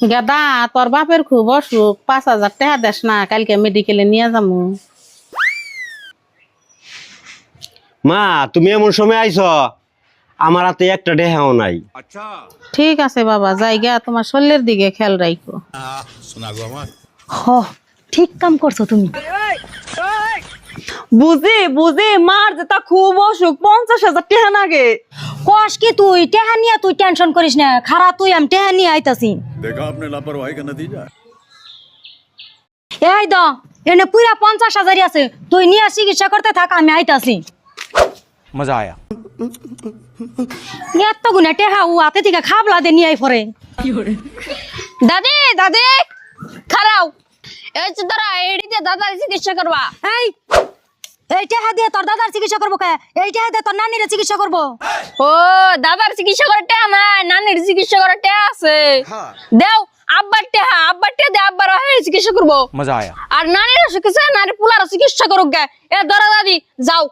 গাদা তোর বাপের খুব অসুখ পাঁচ হাজার টাকা দেশ না কালকে মেডিকেলে নিয়ে যাব মা তুমি এমন সময় আইছ আমার হাতে একটা ডেহাও নাই। ঠিক আছে বাবা যাই জায়গা তোমার শরীরের দিকে খেয়াল রাখো হ ঠিক কাম করছ তুমি। বুঝি বুঝি মার যে খুব অসুখ পঞ্চাশ হাজার টেহা নাগে। কস কি তুই টেহা নিয়ে তুই টেনশন করিস না খারাপ তুই আমি টেহা নিয়ে আইতাছি। দেখা আপনি লাপরওয়াহি কেন দিজা এই দ এনে পুরা পঞ্চাশ হাজারই আছে তুই নিয়ে চিকিৎসা করতে থাক আমি আইতাছি। মজা আয়া। এত গুণে টেহা ও হাতে থেকে খাবলা দে নিয়ে আই পরে। দাদি দাদি খারাও। এই তোরা এড়িতে দাদা চিকিৎসা করবা। এই এইটা হ্যাঁ হা তোর দাদার চিকিৎসা করব কে? এইটা হ্যাঁ হা তোর নানির চিকিৎসা করব। ও দাদার চিকিৎসা করে টেয়া নাই চিকিৎসা করে আছে। হ্যাঁ। দেও আব্বার টেহা আব্বার দে আব্বার হয়ে চিকিৎসা করব। মজা আয়া। আর নানির চিকিৎসা নারী পুলার চিকিৎসা করুক গে। এ ধরা দাদি যাও।